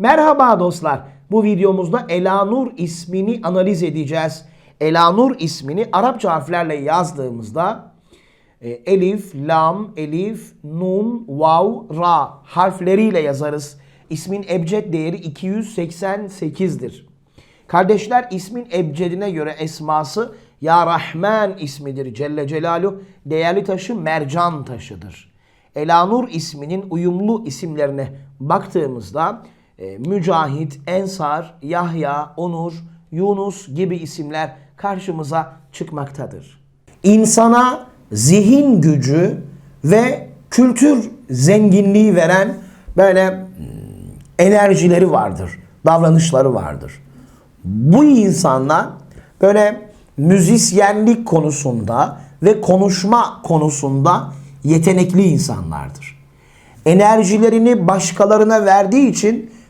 Merhaba dostlar. Bu videomuzda Elanur ismini analiz edeceğiz. Elanur ismini Arapça harflerle yazdığımızda e, elif, lam, elif, nun, vav, ra harfleriyle yazarız. İsmin ebced değeri 288'dir. Kardeşler ismin ebcedine göre esması Ya Rahman ismidir Celle Celaluhu. Değerli taşı mercan taşıdır. Elanur isminin uyumlu isimlerine baktığımızda e, Mücahit, Ensar, Yahya, Onur, Yunus gibi isimler karşımıza çıkmaktadır. İnsana zihin gücü ve kültür zenginliği veren böyle hmm, enerjileri vardır, davranışları vardır. Bu insanlar böyle müzisyenlik konusunda ve konuşma konusunda yetenekli insanlardır. Enerjilerini başkalarına verdiği için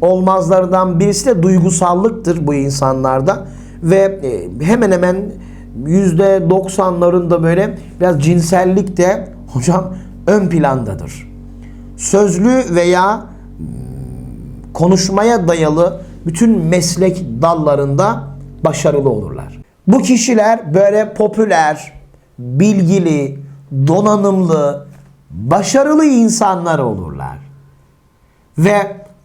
olmazlardan birisi de duygusallıktır bu insanlarda ve e, hemen hemen yüzde 90'larında böyle biraz cinsellik de hocam ön plandadır sözlü veya hmm, konuşmaya dayalı bütün meslek dallarında başarılı olurlar. Bu kişiler böyle popüler, bilgili, donanımlı, başarılı insanlar olurlar. Ve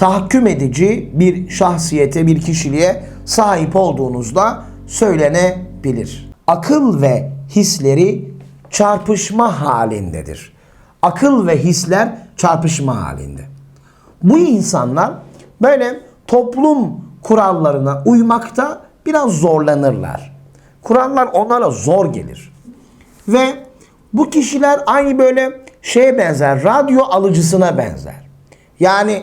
Tahakküm edici bir şahsiyete, bir kişiliğe sahip olduğunuzda söylenebilir. Akıl ve hisleri çarpışma halindedir. Akıl ve hisler çarpışma halinde. Bu insanlar böyle toplum kurallarına uymakta biraz zorlanırlar. Kurallar onlara zor gelir. Ve bu kişiler aynı böyle şeye benzer, radyo alıcısına benzer. Yani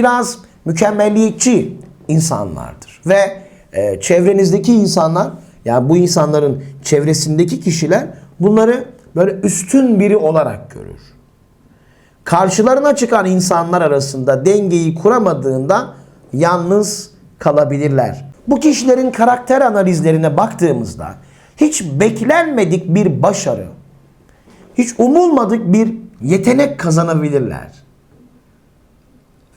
Biraz mükemmelliyetçi insanlardır. Ve e, çevrenizdeki insanlar, yani bu insanların çevresindeki kişiler bunları böyle üstün biri olarak görür. Karşılarına çıkan insanlar arasında dengeyi kuramadığında yalnız kalabilirler. Bu kişilerin karakter analizlerine baktığımızda hiç beklenmedik bir başarı, hiç umulmadık bir yetenek kazanabilirler.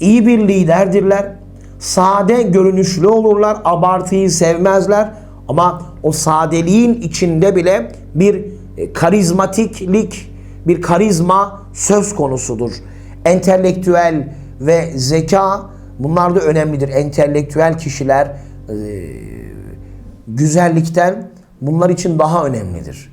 iyi bir liderdirler. Sade görünüşlü olurlar, abartıyı sevmezler. Ama o sadeliğin içinde bile bir e, karizmatiklik, bir karizma söz konusudur. Entelektüel ve zeka bunlar da önemlidir. Entelektüel kişiler e, güzellikten bunlar için daha önemlidir.